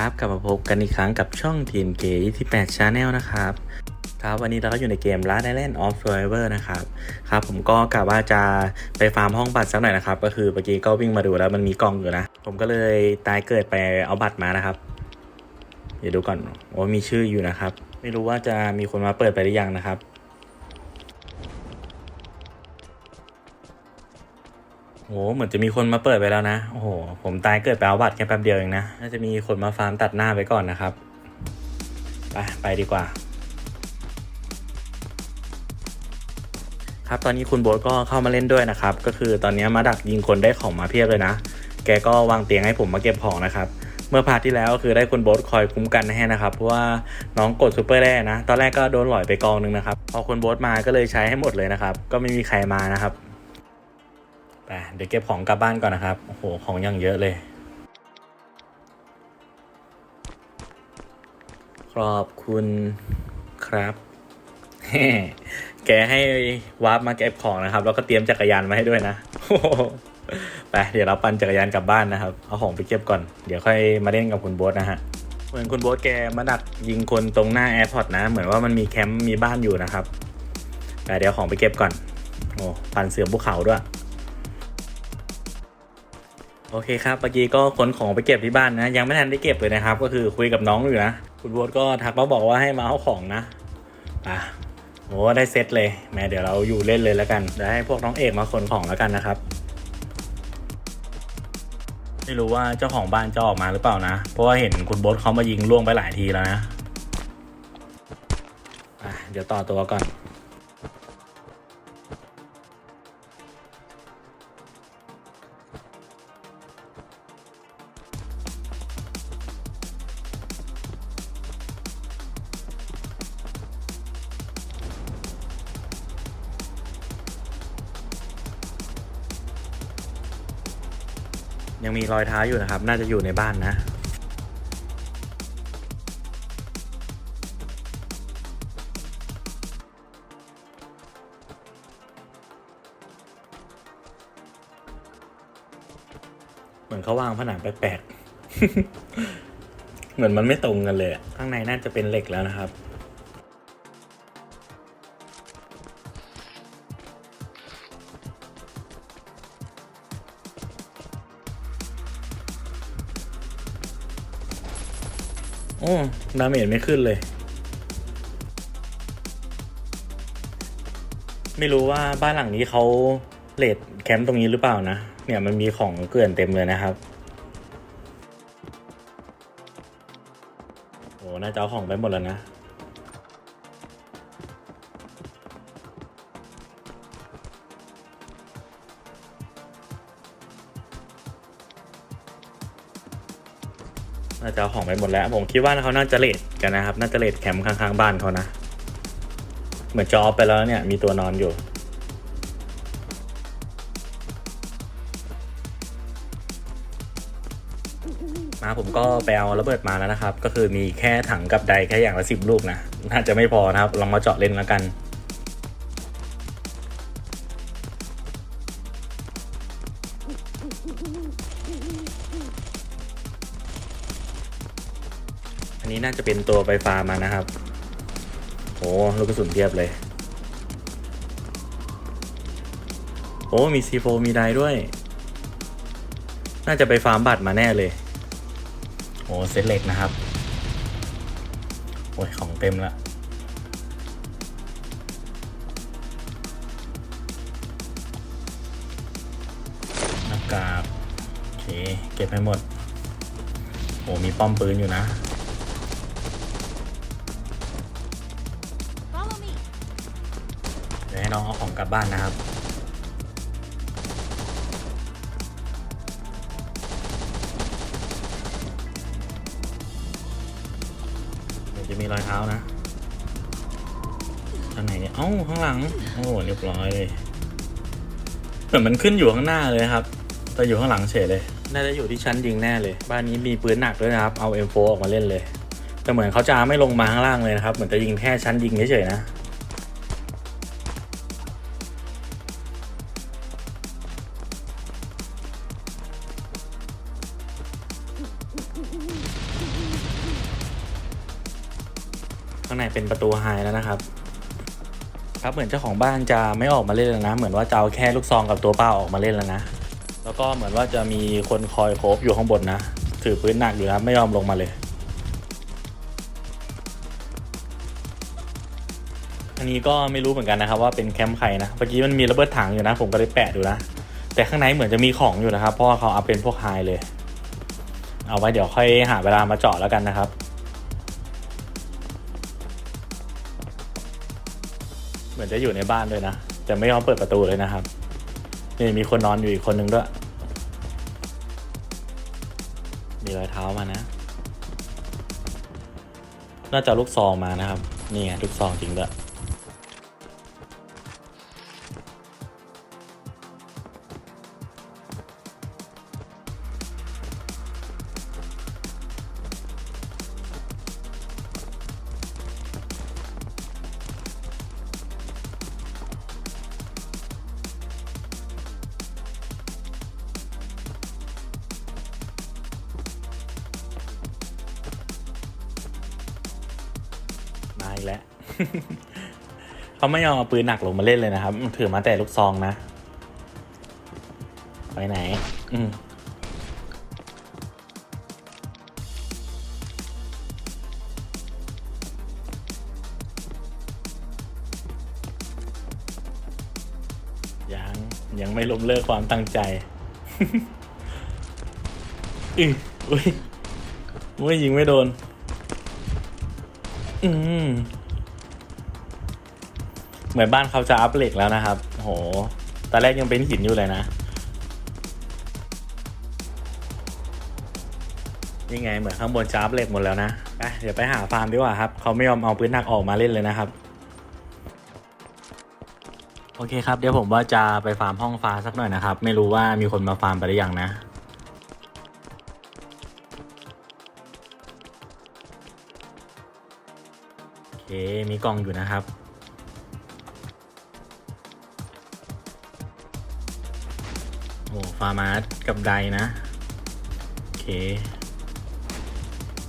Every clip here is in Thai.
ครับ กลับมาพบกันอีกครั้งกับช่อง TNK 28 Channel นะครับ ครับวันนี้เราก็อยู่ในเกม Last Island of Survivor นะครับ ครับผมก็กะว่าจะไปฟาร์มห้องบัตรสักหน่อยนะครับ ก็คือเมื่อกี้ก็วิ่งมาดูแล้วมันมีกล่องอยู่นะ ผมก็เลยตายเกิดไปเอาบัตรมานะครับ เดี๋ยวดูก่อนโอ้มีชื่ออยู่นะครับ ไม่รู้ว่าจะมีคนมาเปิดไปหรือยังนะครับ โอ้เหมือนจะมีคนมาเปิดไปแล้วนะ โอ้โห ผมตายเกิดไปเอาบัตรแค่แป๊บเดียวเองนะ น่าจะมีคนมาฟาร์มตัดหน้าไปก่อนนะครับ ไป ไปดีกว่า ครับตอนนี้คุณโบ๊ทก็เข้ามาเล่นด้วยนะครับ ก็คือตอนนี้มาดักยิงคนได้ของมาเพียบเลยนะ แกก็วางเตียงให้ผมมาเก็บของนะครับเมื่อพาร์ทที่แล้วก็คือได้คุณโบ๊ทคอยคุ้มกันให้นะครับ เพราะว่าน้องกดซูเปอร์แร่นะ ตอนแรกก็โดนหล่อยไปกองหนึงนะครับ พอคุณโบ๊ทมาก็เลยใช้ให้หมดเลยนะครับ ก็ไม่มีใครมานะครับ ไปเดี๋ยวเก็บของกลับบ้านก่อนนะครับ โอ้โห ของยังเยอะเลย ขอบคุณครับแกให้วาร์ปมาเก็บของนะครับ แล้วก็เตรียมจักรยานมาให้ด้วยนะไปเดี๋ยวเราปั่นจักรยานกลับบ้านนะครับ เอาของไปเก็บก่อน เดี๋ยวค่อยมาเล่นกับคุณโบ๊ทนะฮะ เหมือนคุณโบ๊ทแกมาดักยิงคนตรงหน้าแอร์พอร์ตนะ เหมือนว่ามันมีแคมป์มีบ้านอยู่นะครับ แต่เดี๋ยวของไปเก็บก่อน โอ้ ปั่นเสือภูเขาด้วย โอเคครับเมื่อกี้ก็ขนของไปเก็บที่บ้านนะ ยังไม่ทันได้เก็บเลยนะครับ ก็คือคุยกับน้องอยู่นะ คุณโบ๊ทก็ทักมาบอกว่าให้มาเอาของนะอะโอ้ได้เซตเลย แม่เดี๋ยวเราอยู่เล่นเลยแล้วกันเดี๋ยวให้พวกน้องเอกมาขนของแล้วกันนะครับ ไม่รู้ว่าเจ้าของบ้านจะออกมาหรือเปล่านะ เพราะว่าเห็นคุณโบ๊ทเขามายิงล่วงไปหลายทีแล้วนะอะเดี๋ยวต่อตัวก่อน ยังมีรอยเท้าอยู่นะครับ น่าจะอยู่ในบ้านนะ เหมือนเขาวางผนังแปลกๆ เหมือนมันไม่ตรงกันเลย ข้างในน่าจะเป็นเหล็กแล้วนะครับ โอ้ดาเมจไม่ขึ้นเลย ไม่รู้ว่าบ้านหลังนี้เขาเลดแคมป์ตรงนี้หรือเปล่านะ เนี่ยมันมีของเกลื่อนเต็มเลยนะครับโอ้น่าจะเอาของไปหมดแล้วนะ น่าจะเอาของไปหมดแล้ว ผมคิดว่าเขาน่าจะเลดกันนะครับ น่าจะเลดแคมป์ข้างๆบ้านเขานะ เหมือนจออฟไปแล้วเนี่ย มีตัวนอนอยู่มาผมก็ไปเอาระเบิดมาแล้วนะครับ ก็คือมีแค่ถังกับไดแค่อย่างละสิบลูกนะ น่าจะไม่พอนะครับ ลองมาเจาะเล่นแล้วกัน อันนี้น่าจะเป็นตัวไฟฟ้ามานะครับโอ้ลูกกระสุนเทียบเลย โอ้มีซีโฟมีไดด้วย น่าจะไปฟาร์มบัตรมาแน่เลย โอ้เซตเล็กนะครับ โอ้ย ของเต็มละหน้ากากโอเค เก็บให้หมด โอ้มีป้อมปืนอยู่นะ น้องเอาของกลับบ้านนะครับ เดี๋ยวจะมีรอยเท้านะทางไหนเนี่ยเอ้าข้างหลัง โอ้เรียบร้อยเลยเหมือนมันขึ้นอยู่ข้างหน้าเลยครับ แต่อยู่ข้างหลังเฉยเลย น่าจะอยู่ที่ชั้นยิงแน่เลย บ้านนี้มีปืนหนักด้วยนะครับ เอา M4 ออกมาเล่นเลย แต่เหมือนเขาจะไม่ลงมาข้างล่างเลยนะครับ เหมือนจะยิงแค่ชั้นยิงเฉยๆนะางในเป็นประตูไฮแล้วนะครับ ครับเหมือนเจ้าของบ้านจะไม่ออกมาเล่นแล้วนะ เหมือนว่าจะเอาแค่ลูกซองกับตัวเป้าออกมาเล่นแล้วนะ แล้วก็เหมือนว่าจะมีคนคอยโคบอยู่ข้างบนนะ ถือปืนหนักอยู่นะไม่ยอมลงมาเลย อันนี้ก็ไม่รู้เหมือนกันนะครับ ว่าเป็นแคมป์ใครนะ เมื่อกี้มันมีระเบิดถังอยู่นะ ผมก็เลยแปะดูนะ แต่ข้างในเหมือนจะมีของอยู่นะครับ เพราะว่าเขาเอาเป็นพวกไฮเลย เอาไว้เดี๋ยวค่อยหาเวลามาเจาะแล้วกันนะครับ เหมือนจะอยู่ในบ้านด้วยนะ แต่ไม่ยอมเปิดประตูเลยนะครับ นี่มีคนนอนอยู่อีกคนนึงด้วย มีรอยเท้ามานะ น่าจะลูกซองมานะครับ นี่ไงลูกซองจริงด้วย อีกแล้วเขาไม่ยอมเอาปืนหนักลงมาเล่นเลยนะครับ ถือมาแต่ลูกซองนะ ไปไหน อืมยังยังไม่ล้มเลิกความตั้งใจอืออุ้ยอุ้ยยิงไม่โดน อืม เหมือนบ้านเขาจะอัพเหล็กแล้วนะครับ โห ตอนแรกยังเป็นหินอยู่เลยนะ นี่ไงเหมือนข้างบนจะอัพเหล็กหมดแล้วนะไปเดี๋ยวไปหาฟาร์มดีกว่าครับ เขาไม่ยอมเอาปืนหนักออกมาเล่นเลยนะครับ โอเคครับ เดี๋ยวผมว่าจะไปฟาร์มห้องฟ้าสักหน่อยนะครับ ไม่รู้ว่ามีคนมาฟาร์มไปหรือยังนะ โอเคมีกล่องอยู่นะครับ โอ้ฟาร์มาสกับไดนะ โอเค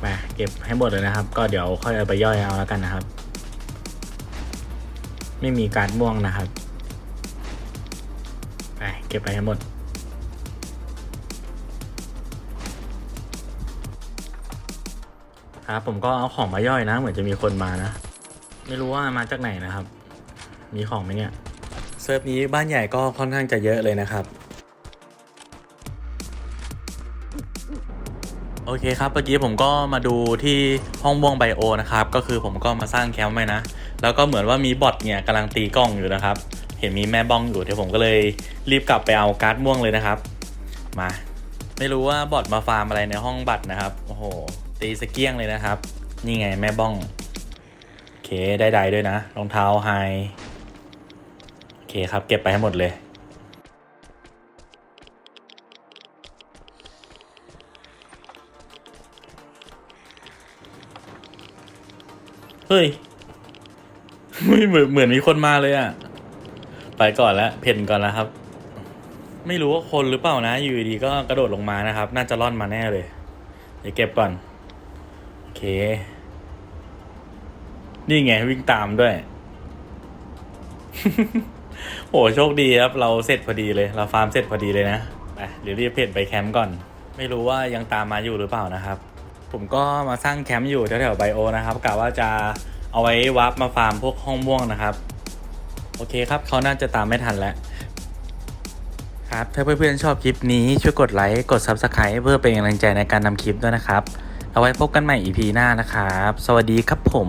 ไปเก็บให้หมดเลยนะครับ ก็เดี๋ยวค่อยเอาไปย่อยเอาแล้วกันนะครับ ไม่มีการม่วงนะครับไปเก็บไปให้หมด ครับ ผมก็เอาของมาย่อยนะ เหมือนจะมีคนมานะ ไม่รู้ว่ามาจากไหนนะครับ มีของไหมเนี่ย เซิร์ฟนี้บ้านใหญ่ก็ค่อนข้างจะเยอะเลยนะครับ โอเคครับเมื่อกี้ผมก็มาดูที่ห้องม่วงไบโอนะครับ ก็คือผมก็มาสร้างแคมป์ไว้นะ แล้วก็เหมือนว่ามีบอทเนี่ยกำลังตีกล้องอยู่นะครับ เห็นมีแม่บ้องอยู่เดี๋ยวผมก็เลยรีบกลับไปเอาการ์ดม่วงเลยนะครับ มา ไม่รู้ว่าบอทมาฟาร์มอะไรในห้องบัตรนะครับ โอ้โห ตีสเกี้ยงเลยนะครับ นี่ไงแม่บ้อง โอเคได้ไดด้วยนะ รองเท้าไฮ โอเคครับ เก็บไปให้หมดเลย เฮ้ยไม่เหมือนเหมือนมีคนมาเลยอะไปก่อนแล้วเพ่นก่อนแล้วครับ ไม่รู้ว่าคนหรือเปล่านะ อยู่ดีก็กระโดดลงมานะครับ น่าจะร่อนมาแน่เลย เดี๋ยวเก็บก่อน นี่ไงวิ่งตามด้วย โอ้โชคดีครับ เราเสร็จพอดีเลย เราฟาร์มเสร็จพอดีเลยนะไปเดี๋ยวรีบเพ่นไปแคมป์ก่อน ไม่รู้ว่ายังตามมาอยู่หรือเปล่านะครับ ผมก็มาสร้างแคมป์อยู่แถวๆไบโอนะครับกะว่าจะเอาไว้วาร์ปมาฟาร์มพวกห้องม่วงนะครับ โอเคครับเขาน่าจะตามไม่ทันแล้วครับถ้าเพื่อนๆชอบคลิปนี้ช่วยกดไลค์กด Subscribe เพื่อเป็นกำลังใจในการทำคลิปด้วยนะครับ เอาไว้พบกันใหม่ EP หน้านะครับ สวัสดีครับผม